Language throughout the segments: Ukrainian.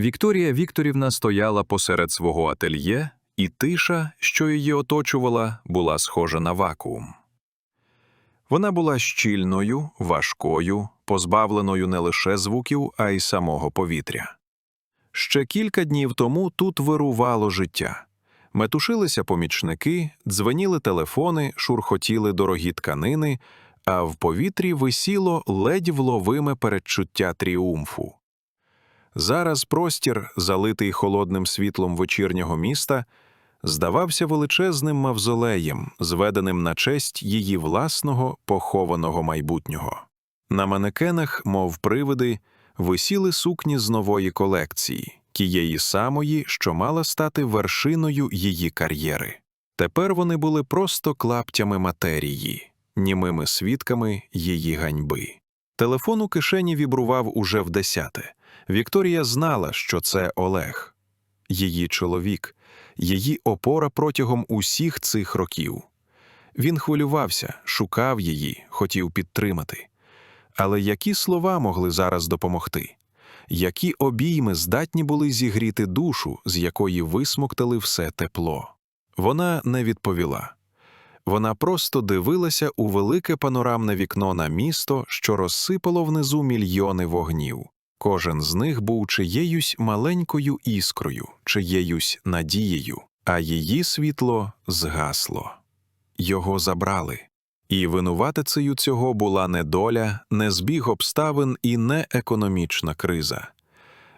Вікторія Вікторівна стояла посеред свого ательє, і тиша, що її оточувала, була схожа на вакуум. Вона була щільною, важкою, позбавленою не лише звуків, а й самого повітря. Ще кілька днів тому тут вирувало життя. Метушилися помічники, дзвеніли телефони, шурхотіли дорогі тканини, а в повітрі висіло ледь вловиме передчуття тріумфу. Зараз простір, залитий холодним світлом вечірнього міста, здавався величезним мавзолеєм, зведеним на честь її власного похованого майбутнього. На манекенах, мов привиди, висіли сукні з нової колекції, тієї самої, що мала стати вершиною її кар'єри. Тепер вони були просто клаптями матерії, німими свідками її ганьби. Телефон у кишені вібрував уже в десяте. Вікторія знала, що це Олег, її чоловік, її опора протягом усіх цих років. Він хвилювався, шукав її, хотів підтримати. Але які слова могли зараз допомогти? Які обійми здатні були зігріти душу, з якої висмоктали все тепло? Вона не відповіла. Вона просто дивилася у велике панорамне вікно на місто, що розсипало внизу мільйони вогнів. Кожен з них був чиєюсь маленькою іскрою, чиєюсь надією, а її світло згасло. Його забрали. І винуватицею цього була не доля, не збіг обставин і не економічна криза.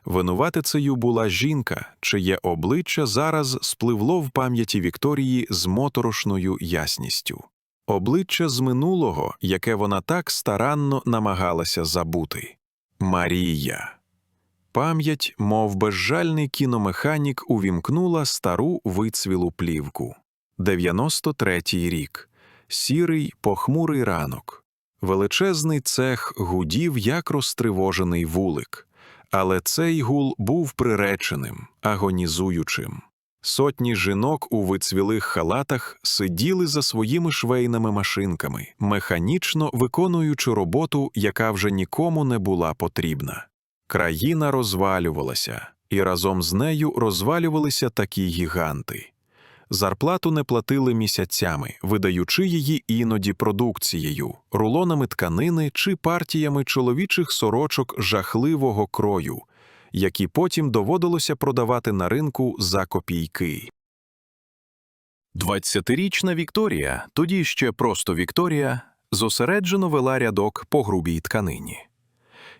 Винуватицею була жінка, чиє обличчя зараз спливло в пам'яті Вікторії з моторошною ясністю. Обличчя з минулого, яке вона так старанно намагалася забути. Марія. Пам'ять, мов безжальний кіномеханік, увімкнула стару вицвілу плівку. 93-й рік. Сірий, похмурий ранок. Величезний цех гудів, як розтривожений вулик. Але цей гул був приреченим, агонізуючим. Сотні жінок у вицвілих халатах сиділи за своїми швейними машинками, механічно виконуючи роботу, яка вже нікому не була потрібна. Країна розвалювалася, і разом з нею розвалювалися такі гіганти. Зарплату не платили місяцями, видаючи її іноді продукцією, рулонами тканини чи партіями чоловічих сорочок жахливого крою, які потім доводилося продавати на ринку за копійки. Двадцятирічна Вікторія, тоді ще просто Вікторія, зосереджено вела рядок по грубій тканині.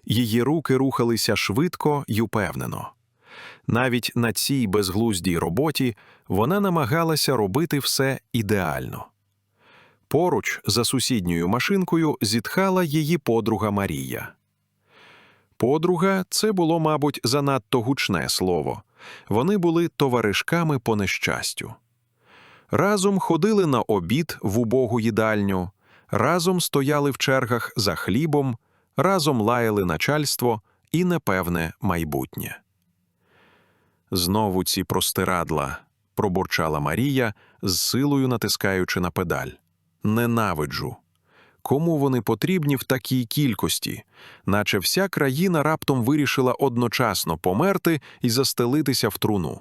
Її руки рухалися швидко й упевнено. Навіть на цій безглуздій роботі вона намагалася робити все ідеально. Поруч, за сусідньою машинкою, зітхала її подруга Марія. Подруга це було, мабуть, занадто гучне слово. Вони були товаришками по нещастю. Разом ходили на обід в убогу їдальню, разом стояли в чергах за хлібом, разом лаяли начальство і непевне майбутнє. Знову ці простирадла, пробурчала Марія, з силою натискаючи на педаль. Ненавиджу. Кому вони потрібні в такій кількості, наче вся країна раптом вирішила одночасно померти і застелитися в труну.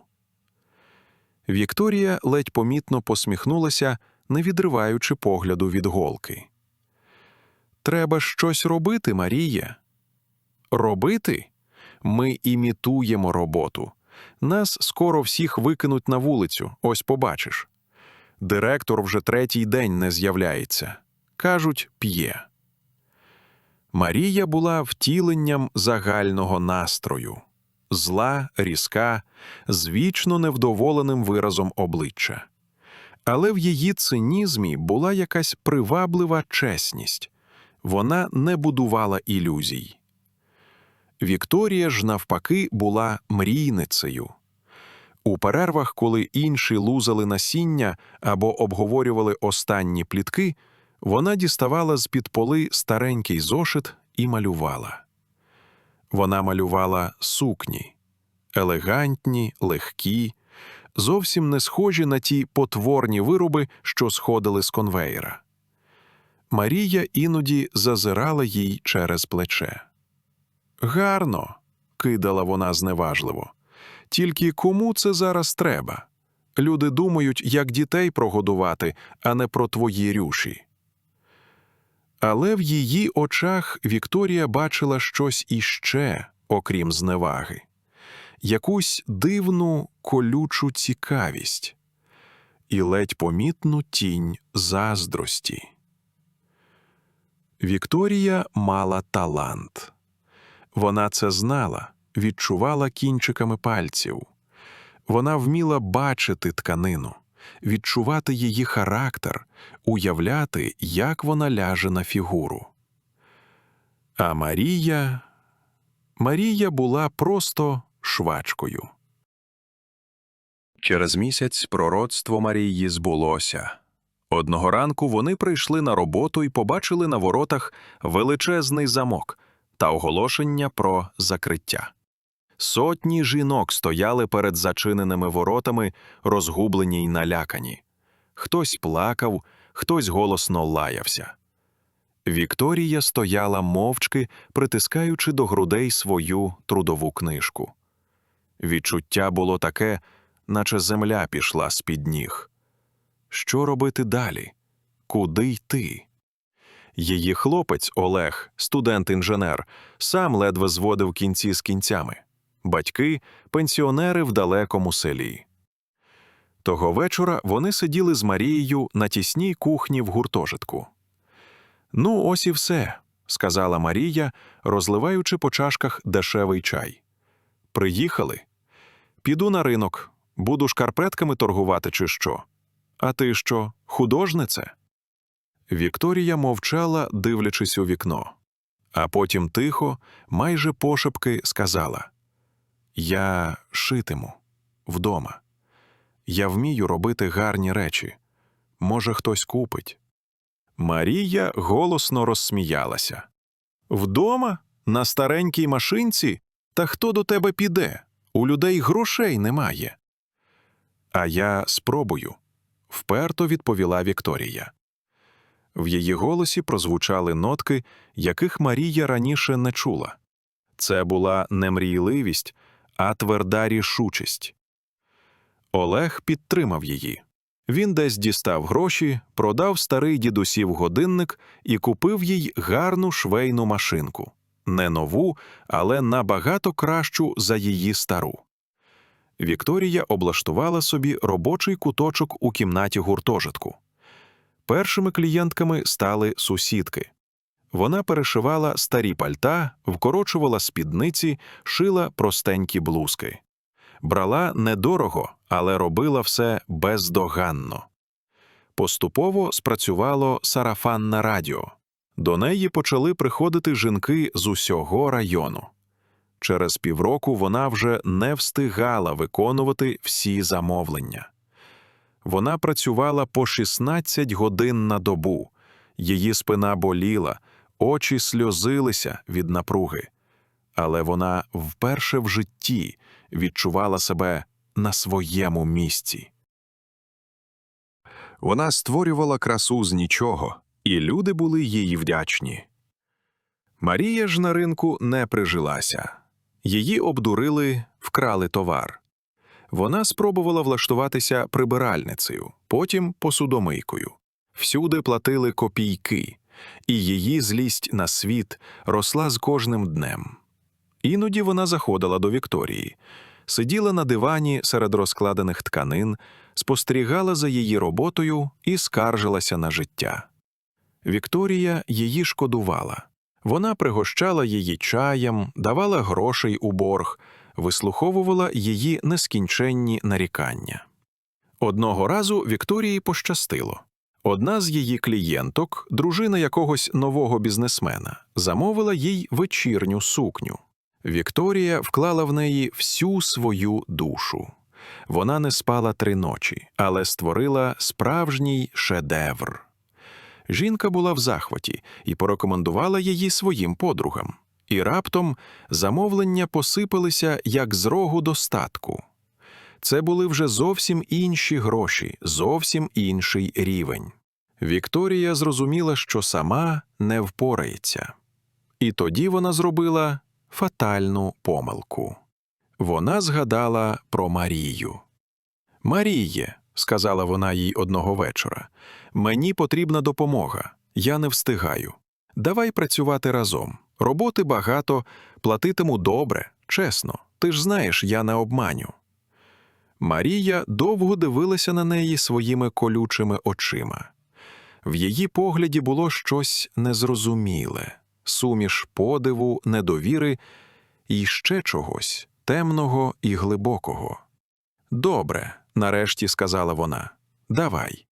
Вікторія ледь помітно посміхнулася, не відриваючи погляду від голки. Треба щось робити, Марія. Робити? Ми імітуємо роботу. Нас скоро всіх викинуть на вулицю, ось побачиш. Директор вже третій день не з'являється. Кажуть, п'є. Марія була втіленням загального настрою зла, різка, з вічно невдоволеним виразом обличчя. Але в її цинізмі була якась приваблива чесність вона не будувала ілюзій. Вікторія ж, навпаки, була мрійницею. У перервах, коли інші лузали насіння або обговорювали останні плітки, вона діставала з-під поли старенький зошит і малювала. Вона малювала сукні, елегантні, легкі, зовсім не схожі на ті потворні вироби, що сходили з конвеєра. Марія іноді зазирала їй через плече. Гарно, кидала вона зневажливо. Тільки кому це зараз треба? Люди думають, як дітей прогодувати, а не про твої рюші. Але в її очах Вікторія бачила щось іще, окрім зневаги, якусь дивну колючу цікавість і ледь помітну тінь заздрості. Вікторія мала талант. Вона це знала, відчувала кінчиками пальців. Вона вміла бачити тканину, відчувати її характер, уявляти, як вона ляже на фігуру. А Марія. Марія була просто швачкою. Через місяць пророцтво Марії збулося. Одного ранку вони прийшли на роботу і побачили на воротах величезний замок та оголошення про закриття. Сотні жінок стояли перед зачиненими воротами, розгублені й налякані. Хтось плакав, хтось голосно лаявся. Вікторія стояла мовчки, притискаючи до грудей свою трудову книжку. Відчуття було таке, наче земля пішла з-під ніг. Що робити далі? Куди йти? Її хлопець Олег, студент-інженер, сам ледве зводив кінці з кінцями батьки пенсіонери в далекому селі. Того вечора вони сиділи з Марією на тісній кухні в гуртожитку. Ну, ось і все, сказала Марія, розливаючи по чашках дешевий чай. Приїхали. Піду на ринок, буду шкарпетками торгувати, чи що. А ти що, художнице? Вікторія мовчала, дивлячись у вікно, а потім тихо, майже пошепки сказала Я шитиму вдома. Я вмію робити гарні речі. Може, хтось купить. Марія голосно розсміялася. Вдома? На старенькій машинці? Та хто до тебе піде? У людей грошей немає. А я спробую, вперто відповіла Вікторія. В її голосі прозвучали нотки, яких Марія раніше не чула. Це була не мрійливість, а тверда рішучість. Олег підтримав її. Він десь дістав гроші, продав старий дідусів годинник і купив їй гарну швейну машинку не нову, але набагато кращу за її стару. Вікторія облаштувала собі робочий куточок у кімнаті гуртожитку. Першими клієнтками стали сусідки. Вона перешивала старі пальта, вкорочувала спідниці, шила простенькі блузки. Брала недорого, але робила все бездоганно. Поступово спрацювало сарафанне радіо. До неї почали приходити жінки з усього району. Через півроку вона вже не встигала виконувати всі замовлення. Вона працювала по 16 годин на добу, її спина боліла, очі сльозилися від напруги. Але вона вперше в житті відчувала себе на своєму місці. Вона створювала красу з нічого, і люди були їй вдячні. Марія ж на ринку не прижилася. Її обдурили, вкрали товар. Вона спробувала влаштуватися прибиральницею, потім посудомийкою. Всюди платили копійки, і її злість на світ росла з кожним днем. Іноді вона заходила до Вікторії, сиділа на дивані серед розкладених тканин, спостерігала за її роботою і скаржилася на життя. Вікторія її шкодувала. Вона пригощала її чаєм, давала грошей у борг, вислуховувала її нескінченні нарікання. Одного разу Вікторії пощастило. Одна з її клієнток, дружина якогось нового бізнесмена, замовила їй вечірню сукню. Вікторія вклала в неї всю свою душу. Вона не спала три ночі, але створила справжній шедевр. Жінка була в захваті і порекомендувала її своїм подругам. І раптом замовлення посипалися як з рогу достатку. Це були вже зовсім інші гроші, зовсім інший рівень. Вікторія зрозуміла, що сама не впорається. І тоді вона зробила фатальну помилку. Вона згадала про Марію. Маріє, сказала вона їй одного вечора, мені потрібна допомога. Я не встигаю. Давай працювати разом. Роботи багато, платитиму добре, чесно. Ти ж знаєш, я не обманю. Марія довго дивилася на неї своїми колючими очима. В її погляді було щось незрозуміле, суміш подиву, недовіри і ще чогось темного і глибокого. Добре, нарешті сказала вона. Давай.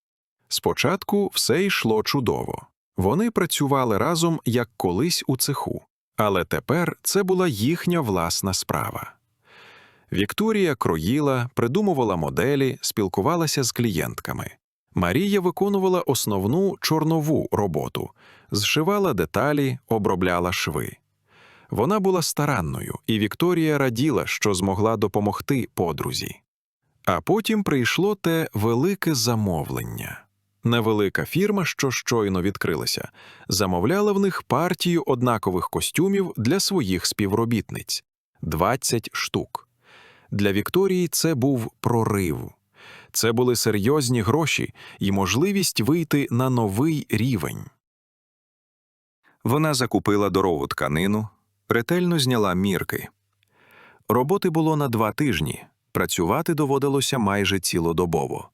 Спочатку все йшло чудово. Вони працювали разом як колись у цеху, але тепер це була їхня власна справа. Вікторія кроїла, придумувала моделі, спілкувалася з клієнтками. Марія виконувала основну чорнову роботу, зшивала деталі, обробляла шви. Вона була старанною, і Вікторія раділа, що змогла допомогти подрузі. А потім прийшло те велике замовлення. Невелика фірма, що щойно відкрилася, замовляла в них партію однакових костюмів для своїх співробітниць 20 штук. Для Вікторії це був прорив. Це були серйозні гроші і можливість вийти на новий рівень. Вона закупила дорогу тканину, ретельно зняла мірки. Роботи було на два тижні, працювати доводилося майже цілодобово.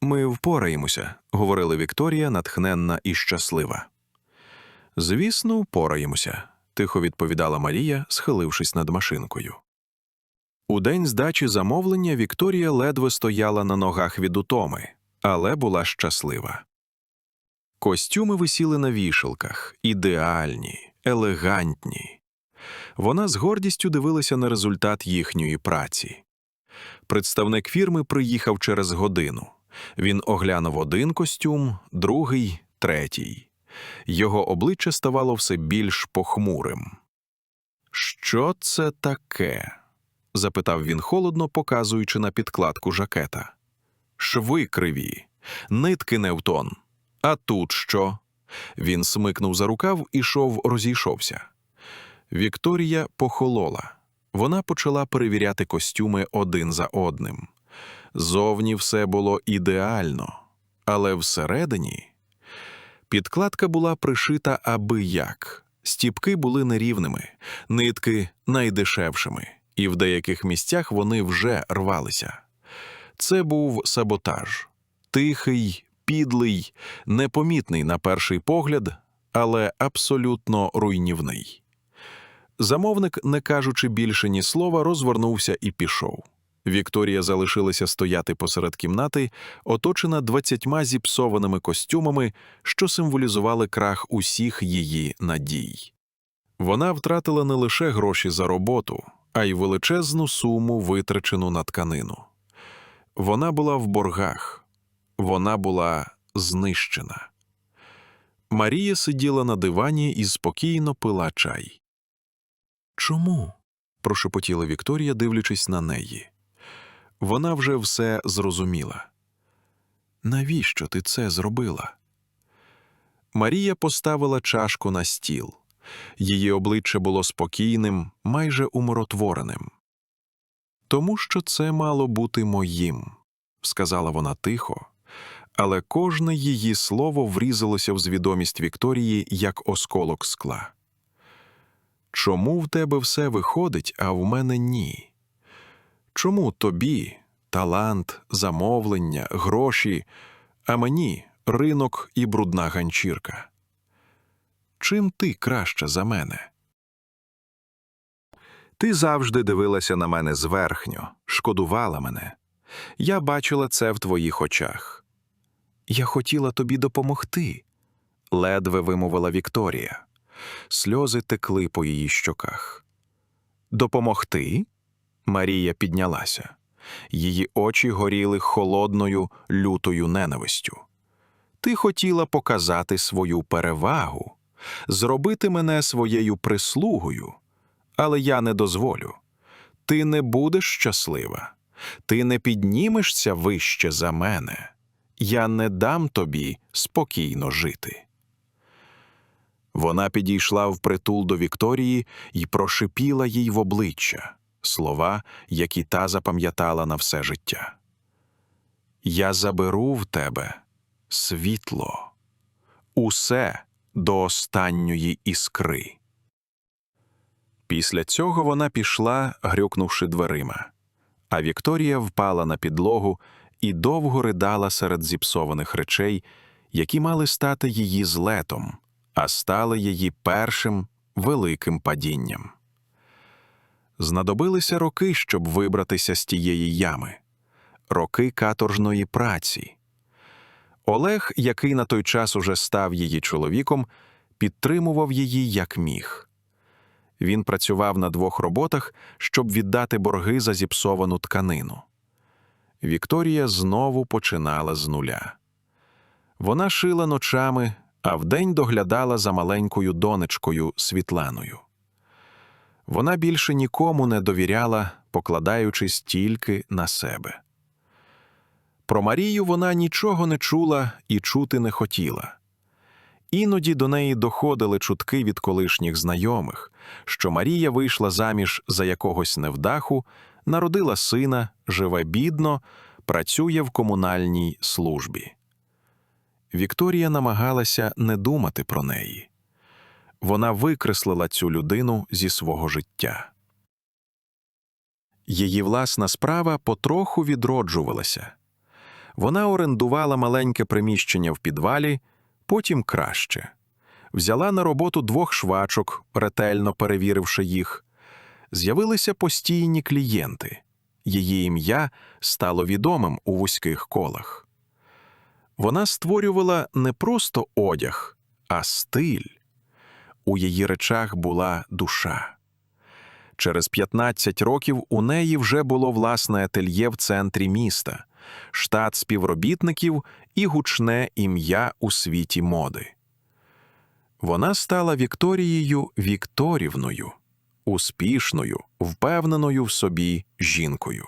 Ми впораємося, говорила Вікторія, натхненна і щаслива. Звісно, впораємося, тихо відповідала Марія, схилившись над машинкою. У день здачі замовлення Вікторія ледве стояла на ногах від утоми, але була щаслива. Костюми висіли на вішалках, ідеальні, елегантні. Вона з гордістю дивилася на результат їхньої праці. Представник фірми приїхав через годину. Він оглянув один костюм, другий, третій. Його обличчя ставало все більш похмурим. Що це таке? Запитав він холодно, показуючи на підкладку жакета. Шви криві, нитки не в тон. А тут що? Він смикнув за рукав і шов розійшовся. Вікторія похолола. Вона почала перевіряти костюми один за одним. Зовні все було ідеально, але всередині підкладка була пришита аби як. Стіпки були нерівними, нитки найдешевшими, і в деяких місцях вони вже рвалися. Це був саботаж тихий, підлий, непомітний на перший погляд, але абсолютно руйнівний. Замовник, не кажучи більше ні слова, розвернувся і пішов. Вікторія залишилася стояти посеред кімнати, оточена двадцятьма зіпсованими костюмами, що символізували крах усіх її надій. Вона втратила не лише гроші за роботу, а й величезну суму, витрачену на тканину. Вона була в боргах, вона була знищена. Марія сиділа на дивані і спокійно пила чай. Чому? прошепотіла Вікторія, дивлячись на неї. Вона вже все зрозуміла. Навіщо ти це зробила? Марія поставила чашку на стіл. Її обличчя було спокійним, майже умиротвореним. Тому що це мало бути моїм, сказала вона тихо, але кожне її слово врізалося в звідомість Вікторії як осколок скла. Чому в тебе все виходить, а в мене ні? Чому тобі талант, замовлення, гроші, а мені ринок і брудна ганчірка? Чим ти краще за мене? Ти завжди дивилася на мене зверхньо, шкодувала мене. Я бачила це в твоїх очах. Я хотіла тобі допомогти, ледве вимовила Вікторія. Сльози текли по її щоках. Допомогти? Марія піднялася. Її очі горіли холодною, лютою ненавистю. Ти хотіла показати свою перевагу, зробити мене своєю прислугою, але я не дозволю. Ти не будеш щаслива, ти не піднімешся вище за мене. Я не дам тобі спокійно жити. Вона підійшла впритул до Вікторії і прошипіла їй в обличчя слова, які та запам'ятала на все життя. Я заберу в тебе світло, усе до останньої іскри. Після цього вона пішла, грюкнувши дверима, а Вікторія впала на підлогу і довго ридала серед зіпсованих речей, які мали стати її злетом, а стали її першим великим падінням. Знадобилися роки, щоб вибратися з тієї ями, роки каторжної праці. Олег, який на той час уже став її чоловіком, підтримував її як міг. Він працював на двох роботах, щоб віддати борги за зіпсовану тканину. Вікторія знову починала з нуля. Вона шила ночами, а вдень доглядала за маленькою донечкою Світланою. Вона більше нікому не довіряла, покладаючись тільки на себе. Про Марію вона нічого не чула і чути не хотіла. Іноді до неї доходили чутки від колишніх знайомих, що Марія вийшла заміж за якогось невдаху, народила сина, живе бідно, працює в комунальній службі. Вікторія намагалася не думати про неї. Вона викреслила цю людину зі свого життя. Її власна справа потроху відроджувалася. Вона орендувала маленьке приміщення в підвалі, потім краще. Взяла на роботу двох швачок, ретельно перевіривши їх. З'явилися постійні клієнти. Її ім'я стало відомим у вузьких колах. Вона створювала не просто одяг, а стиль. У її речах була душа. Через 15 років у неї вже було власне ательє в центрі міста, штат співробітників і гучне ім'я у світі моди. Вона стала Вікторією Вікторівною, успішною, впевненою в собі жінкою.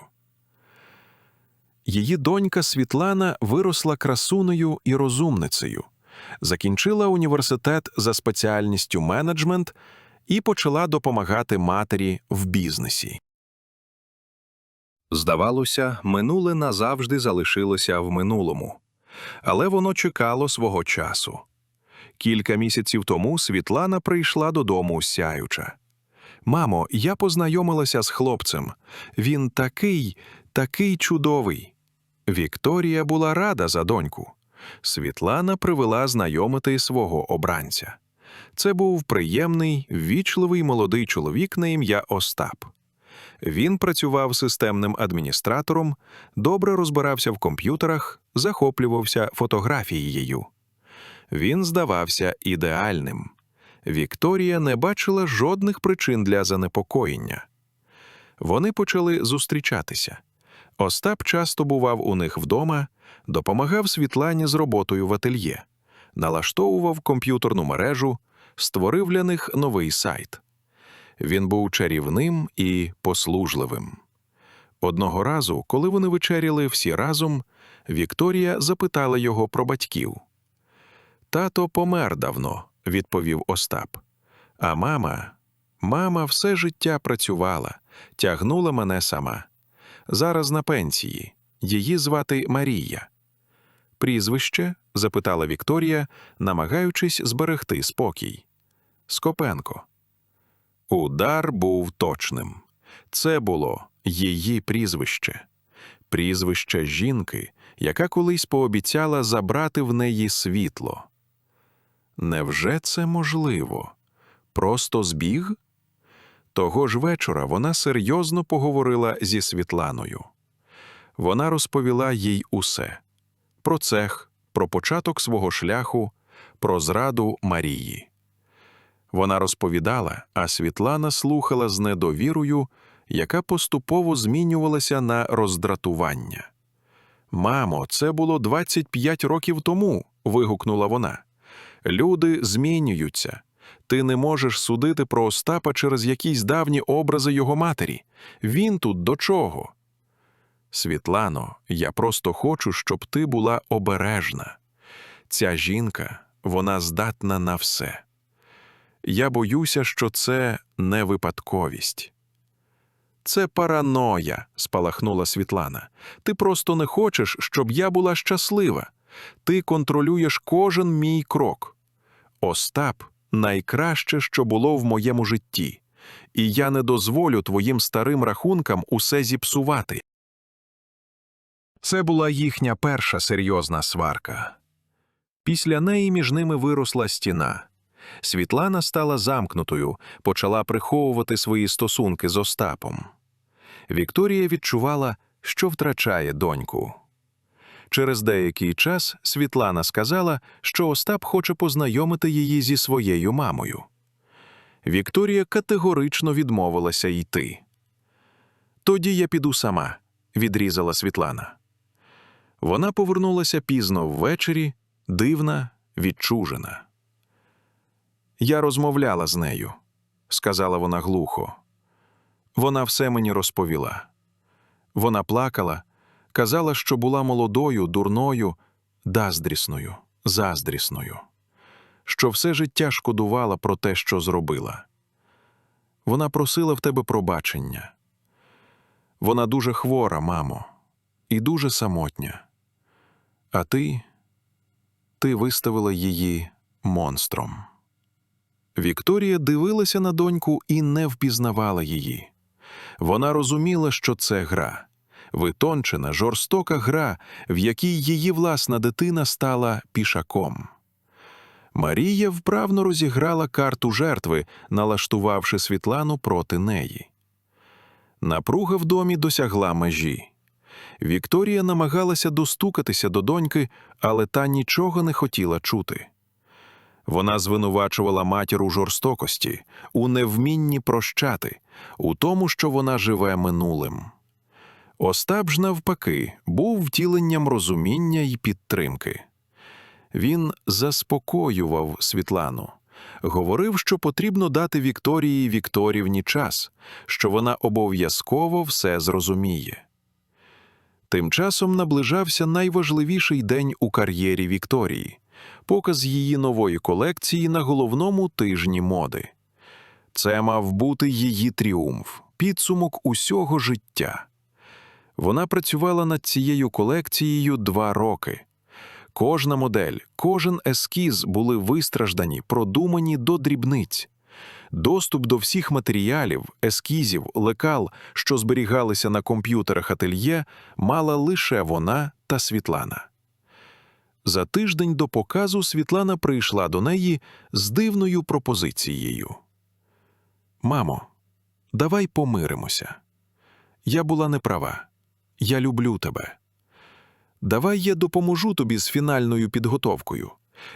Її донька Світлана виросла красунею і розумницею, закінчила університет за спеціальністю менеджмент і почала допомагати матері в бізнесі. Здавалося, минуле назавжди залишилося в минулому, але воно чекало свого часу. Кілька місяців тому Світлана прийшла додому сяюча. Мамо, я познайомилася з хлопцем. Він такий, такий чудовий. Вікторія була рада за доньку. Світлана привела знайомити свого обранця. Це був приємний, ввічливий молодий чоловік на ім'я Остап. Він працював системним адміністратором, добре розбирався в комп'ютерах, захоплювався фотографією. Він здавався ідеальним. Вікторія не бачила жодних причин для занепокоєння. Вони почали зустрічатися. Остап часто бував у них вдома, допомагав Світлані з роботою в ательє, налаштовував комп'ютерну мережу, створив для них новий сайт. Він був чарівним і послужливим. Одного разу, коли вони вечеряли всі разом, Вікторія запитала його про батьків. Тато помер давно, відповів Остап. А мама, мама все життя працювала, тягнула мене сама. Зараз на пенсії. Її звати Марія. Прізвище? запитала Вікторія, намагаючись зберегти спокій. Скопенко. Удар був точним. Це було її прізвище, прізвище жінки, яка колись пообіцяла забрати в неї світло. Невже це можливо? Просто збіг? Того ж вечора вона серйозно поговорила зі Світланою. Вона розповіла їй усе про цех, про початок свого шляху, про зраду Марії. Вона розповідала, а Світлана слухала з недовірою, яка поступово змінювалася на роздратування. Мамо, це було 25 років тому. вигукнула вона. Люди змінюються. Ти не можеш судити про Остапа через якісь давні образи його матері. Він тут до чого? Світлано, я просто хочу, щоб ти була обережна. Ця жінка, вона здатна на все. Я боюся, що це не випадковість. Це параноя, спалахнула Світлана. Ти просто не хочеш, щоб я була щаслива. Ти контролюєш кожен мій крок. Остап найкраще, що було в моєму житті, і я не дозволю твоїм старим рахункам усе зіпсувати. Це була їхня перша серйозна сварка. Після неї між ними виросла стіна. Світлана стала замкнутою, почала приховувати свої стосунки з Остапом. Вікторія відчувала, що втрачає доньку. Через деякий час Світлана сказала, що Остап хоче познайомити її зі своєю мамою. Вікторія категорично відмовилася йти. Тоді я піду сама, відрізала Світлана. Вона повернулася пізно ввечері, дивна, відчужена. Я розмовляла з нею, сказала вона глухо. Вона все мені розповіла. Вона плакала, казала, що була молодою, дурною, даздрісною, заздрісною, що все життя шкодувала про те, що зробила. Вона просила в тебе пробачення. Вона дуже хвора, мамо, і дуже самотня. А ти, ти виставила її монстром. Вікторія дивилася на доньку і не впізнавала її. Вона розуміла, що це гра, витончена, жорстока гра, в якій її власна дитина стала пішаком. Марія вправно розіграла карту жертви, налаштувавши Світлану проти неї. Напруга в домі досягла межі. Вікторія намагалася достукатися до доньки, але та нічого не хотіла чути. Вона звинувачувала матір у жорстокості, у невмінні прощати, у тому, що вона живе минулим. Остап ж, навпаки, був втіленням розуміння і підтримки. Він заспокоював Світлану, говорив, що потрібно дати Вікторії Вікторівні час, що вона обов'язково все зрозуміє. Тим часом наближався найважливіший день у кар'єрі Вікторії показ її нової колекції на головному тижні моди. Це мав бути її тріумф, підсумок усього життя. Вона працювала над цією колекцією два роки. Кожна модель, кожен ескіз були вистраждані, продумані до дрібниць. Доступ до всіх матеріалів, ескізів, лекал, що зберігалися на комп'ютерах ательє, мала лише вона та Світлана. За тиждень до показу Світлана прийшла до неї з дивною пропозицією. Мамо, давай помиримося. Я була неправа. Я люблю тебе. Давай я допоможу тобі з фінальною підготовкою.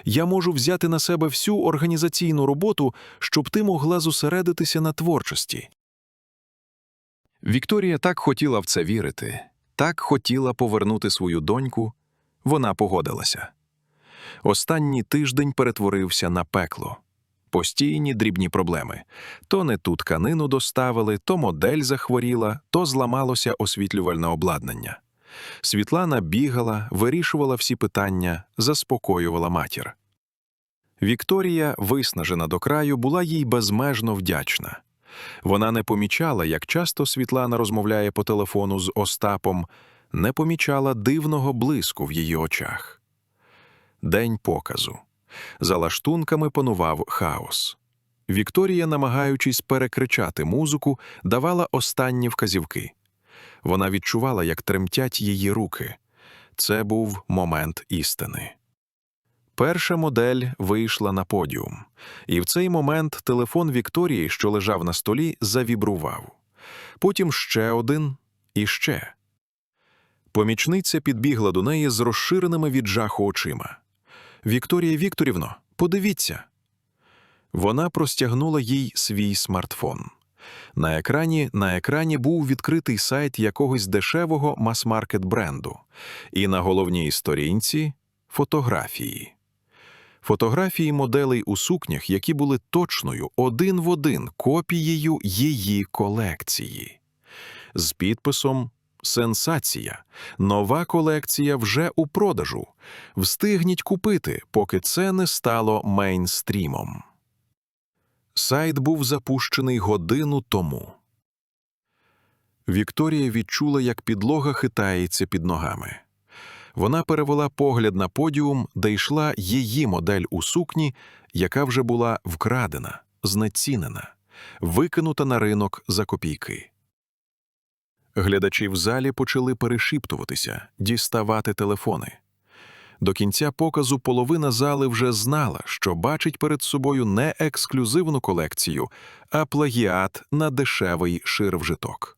Я можу взяти на себе всю організаційну роботу, щоб ти могла зосередитися на творчості. Вікторія так хотіла в це вірити, так хотіла повернути свою доньку. Вона погодилася. Останній тиждень перетворився на пекло. Постійні дрібні проблеми. То не ту тканину доставили, то модель захворіла, то зламалося освітлювальне обладнання. Світлана бігала, вирішувала всі питання, заспокоювала матір. Вікторія, виснажена до краю, була їй безмежно вдячна. Вона не помічала, як часто Світлана розмовляє по телефону з Остапом, не помічала дивного блиску в її очах. День показу. За лаштунками панував хаос. Вікторія, намагаючись перекричати музику, давала останні вказівки. Вона відчувала, як тремтять її руки. Це був момент істини. Перша модель вийшла на подіум, і в цей момент телефон Вікторії, що лежав на столі, завібрував. Потім ще один і ще. Помічниця підбігла до неї з розширеними від жаху очима. Вікторія Вікторівно, подивіться. Вона простягнула їй свій смартфон. На екрані на екрані був відкритий сайт якогось дешевого мас-маркет бренду, і на головній сторінці фотографії. Фотографії моделей у сукнях, які були точною один в один копією її колекції. З підписом Сенсація. Нова колекція вже у продажу. Встигніть купити, поки це не стало мейнстрімом. Сайт був запущений годину тому. Вікторія відчула, як підлога хитається під ногами. Вона перевела погляд на подіум, де йшла її модель у сукні, яка вже була вкрадена, знецінена, викинута на ринок за копійки. Глядачі в залі почали перешіптуватися, діставати телефони. До кінця показу половина зали вже знала, що бачить перед собою не ексклюзивну колекцію, а плагіат на дешевий ширвжиток.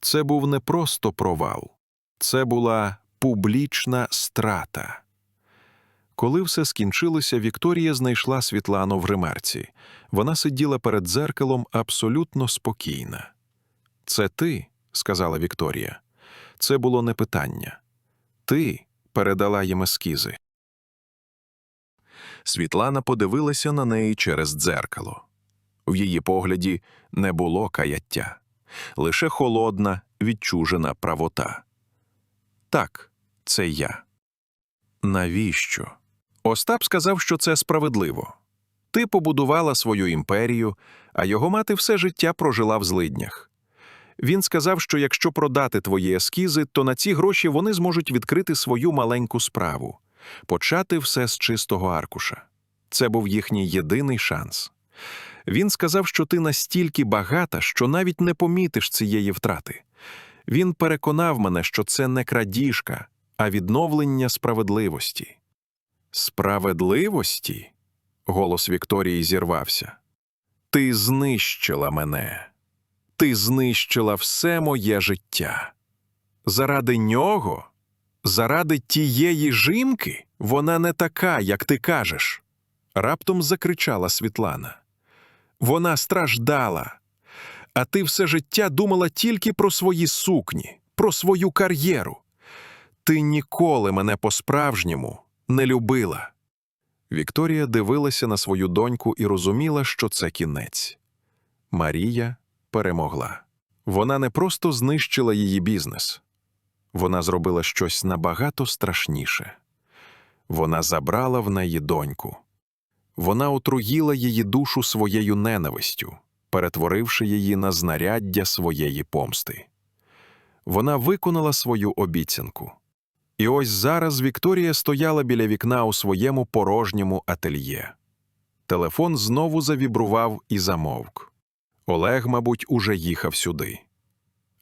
Це був не просто провал, це була публічна страта. Коли все скінчилося, Вікторія знайшла Світлану в гримерці. Вона сиділа перед дзеркалом абсолютно спокійна. Це ти, сказала Вікторія. Це було не питання. Ти передала їм ескізи. Світлана подивилася на неї через дзеркало. В її погляді не було каяття, лише холодна, відчужена правота. Так, це я. Навіщо? Остап сказав, що це справедливо. Ти побудувала свою імперію, а його мати все життя прожила в злиднях. Він сказав, що якщо продати твої ескізи, то на ці гроші вони зможуть відкрити свою маленьку справу, почати все з чистого аркуша. Це був їхній єдиний шанс. Він сказав, що ти настільки багата, що навіть не помітиш цієї втрати. Він переконав мене, що це не крадіжка, а відновлення справедливості. Справедливості? Голос Вікторії зірвався. Ти знищила мене. Ти знищила все моє життя. Заради нього? Заради тієї жінки? Вона не така, як ти кажеш. Раптом закричала Світлана. Вона страждала. А ти все життя думала тільки про свої сукні, про свою кар'єру. Ти ніколи мене по-справжньому не любила. Вікторія дивилася на свою доньку і розуміла, що це кінець. Марія перемогла. Вона не просто знищила її бізнес, вона зробила щось набагато страшніше. Вона забрала в неї доньку. Вона отруїла її душу своєю ненавистю, перетворивши її на знаряддя своєї помсти. Вона виконала свою обіцянку. І ось зараз Вікторія стояла біля вікна у своєму порожньому ательє. Телефон знову завібрував і замовк. Олег, мабуть, уже їхав сюди.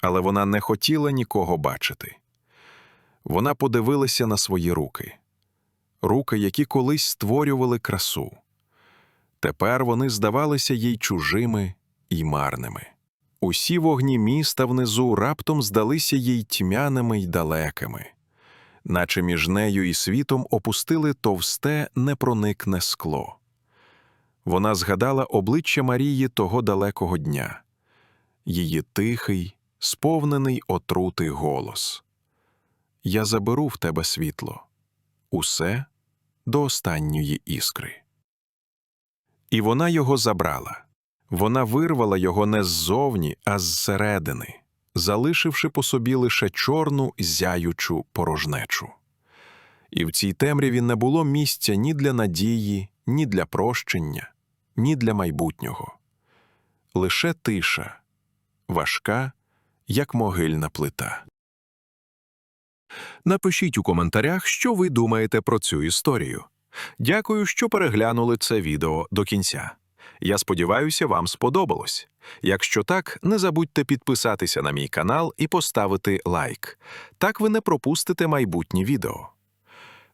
Але вона не хотіла нікого бачити. Вона подивилася на свої руки руки, які колись створювали красу. Тепер вони здавалися їй чужими і марними. Усі вогні міста внизу раптом здалися їй тьмяними й далекими, наче між нею і світом опустили товсте непроникне скло. Вона згадала обличчя Марії того далекого дня, її тихий, сповнений отрути голос. Я заберу в тебе світло, усе до останньої іскри. І вона його забрала. Вона вирвала його не ззовні, а зсередини, залишивши по собі лише чорну зяючу порожнечу. І в цій темряві не було місця ні для надії, ні для прощення, ні для майбутнього. Лише тиша, важка, як могильна плита. Напишіть у коментарях, що ви думаєте про цю історію. Дякую, що переглянули це відео до кінця. Я сподіваюся, вам сподобалось. Якщо так, не забудьте підписатися на мій канал і поставити лайк. Так ви не пропустите майбутні відео.